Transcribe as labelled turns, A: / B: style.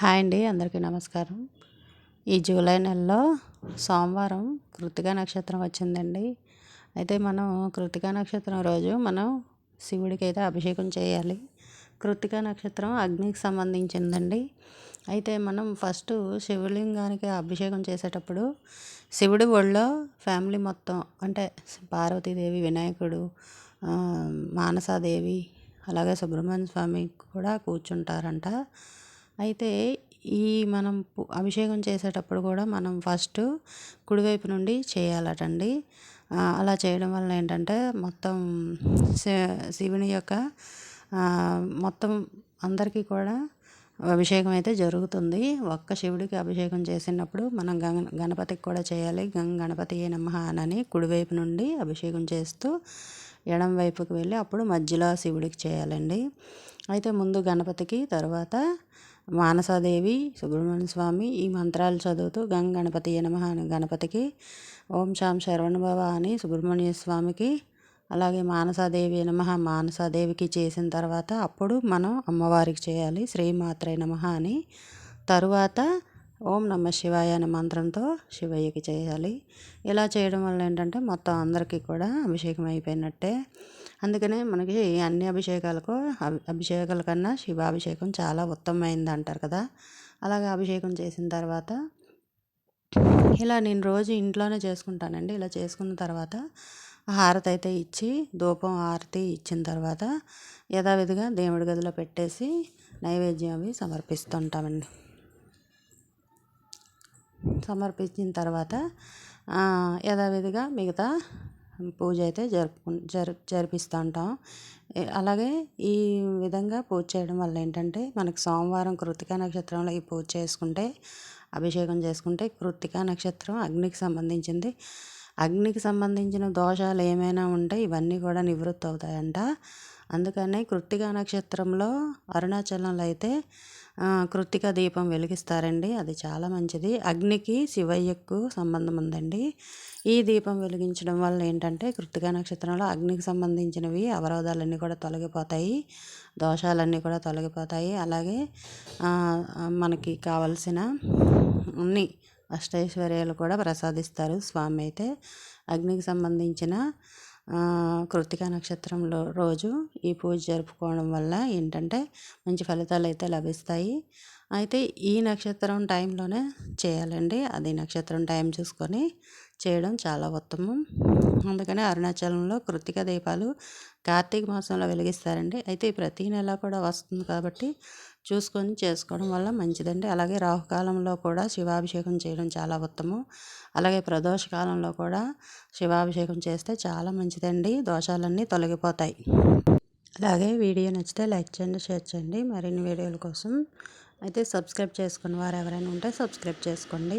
A: Hi అండి అందరికీ నమస్కారం. ఈ జూలై నెలలో సోమవారం కృతికా నక్షత్రం వచ్చిందండి. అయితే మనం కృతికా నక్షత్రం రోజు మనం శివుడికి అయితే అభిషేకం చేయాలి. కృతికా నక్షత్రం అగ్నికి సంబంధించిందండి. అయితే మనం ఫస్ట్ శివలింగానికి అభిషేకం చేసేటప్పుడు శివుడి ఒళ్ళో ఫ్యామిలీ మొత్తం అంటే పార్వతీదేవి వినాయకుడు మానసాదేవి అలాగే సుబ్రహ్మణ్య స్వామి కూడా కూర్చుంటారంట. అయితే ఈ మనం అభిషేకం చేసేటప్పుడు కూడా మనం ఫస్ట్ కుడివైపు నుండి చేయాలటండి. అలా చేయడం వల్ల ఏంటంటే మొత్తం శివుని యొక్క మొత్తం అందరికీ కూడా అభిషేకం అయితే జరుగుతుంది. ఒక్క శివుడికి అభిషేకం చేసినప్పుడు మనం గణ గణపతికి కూడా చేయాలి. గంగ గణపతి నమః అని కుడివైపు నుండి అభిషేకం చేస్తూ ఎడం వైపుకి వెళ్ళి అప్పుడు మధ్యలో శివుడికి చేయాలండి. అయితే ముందు గణపతికి తర్వాత మానసాదేవి సుబ్రహ్మణ్య స్వామి ఈ మంత్రాలు చదువుతూ గంగ గణపతి నమ అని గణపతికి ఓం శాం శరవణభవ అని సుబ్రహ్మణ్య స్వామికి అలాగే మానసాదేవి నమ మానసాదేవికి చేసిన తర్వాత అప్పుడు మనం అమ్మవారికి చేయాలి శ్రీమాత్రే నమ అని. తరువాత ఓం నమ శివాయ అనే మంత్రంతో శివయ్యకి చేయాలి. ఇలా చేయడం వల్ల ఏంటంటే మొత్తం అందరికీ కూడా అభిషేకం అయిపోయినట్టే. అందుకనే మనకి అన్ని అభిషేకాలకు అభిషేకాల కన్నా శివాభిషేకం చాలా ఉత్తమమైంది అంటారు కదా. అలాగే అభిషేకం చేసిన తర్వాత ఇలా నేను రోజు ఇంట్లోనే చేసుకుంటానండి. ఇలా చేసుకున్న తర్వాత హారతి అయితే ఇచ్చి ధూపం హారతి ఇచ్చిన తర్వాత యథావిధిగా దేవుడి గదిలో పెట్టేసి నైవేద్యం అవి సమర్పిస్తుంటామండి. సమర్పించిన తర్వాత యథావిధిగా మిగతా పూజ అయితే జరుపు జరు జరిపిస్తూ ఉంటాం అలాగే ఈ విధంగా పూజ చేయడం వల్ల ఏంటంటే మనకు సోమవారం కృతికా నక్షత్రంలో ఈ పూజ చేసుకుంటే అభిషేకం చేసుకుంటే కృతికా నక్షత్రం అగ్నికి సంబంధించింది. అగ్నికి సంబంధించిన దోషాలు ఏమైనా ఉంటే ఇవన్నీ కూడా నివృత్తి అవుతాయంట. అందుకనే కృత్తిక నక్షత్రంలో అరుణాచలంలో అయితే కృత్తిక దీపం వెలిగిస్తారండి. అది చాలా మంచిది. అగ్నికి శివయ్యకు సంబంధం ఉందండి. ఈ దీపం వెలిగించడం వల్ల ఏంటంటే కృత్తిక నక్షత్రంలో అగ్నికి సంబంధించినవి అవరోధాలన్నీ కూడా తొలగిపోతాయి. దోషాలన్నీ కూడా తొలగిపోతాయి. అలాగే మనకి కావలసిన అన్ని అష్టైశ్వర్యాలు కూడా ప్రసాదిస్తారు స్వామి అయితే. అగ్నికి సంబంధించిన కృతిక నక్షత్రంలో రోజు ఈ పూజ జరుపుకోవడం వల్ల ఏంటంటే మంచి ఫలితాలు అయితే లభిస్తాయి. అయితే ఈ నక్షత్రం టైంలోనే చేయాలండి. అది నక్షత్రం టైం చూసుకొని చేయడం చాలా ఉత్తమం. అందుకని అరుణాచలంలో కృతిక దీపాలు కార్తీక మాసంలో వెలిగిస్తారండి. అయితే ప్రతి నెల కూడా వస్తుంది కాబట్టి చూసుకొని చేసుకోవడం వల్ల మంచిదండి. అలాగే రాహుకాలంలో కూడా శివాభిషేకం చేయడం చాలా ఉత్తమం. అలాగే ప్రదోష కాలంలో కూడా శివాభిషేకం చేస్తే చాలా మంచిదండి. దోషాలన్నీ తొలగిపోతాయి. అలాగే వీడియో నచ్చితే లైక్ చేయండి షేర్ చేయండి. మరిన్ని వీడియోల కోసం అయితే సబ్స్క్రైబ్ చేసుకున్న వారు ఎవరైనా ఉంటే సబ్స్క్రైబ్ చేసుకోండి.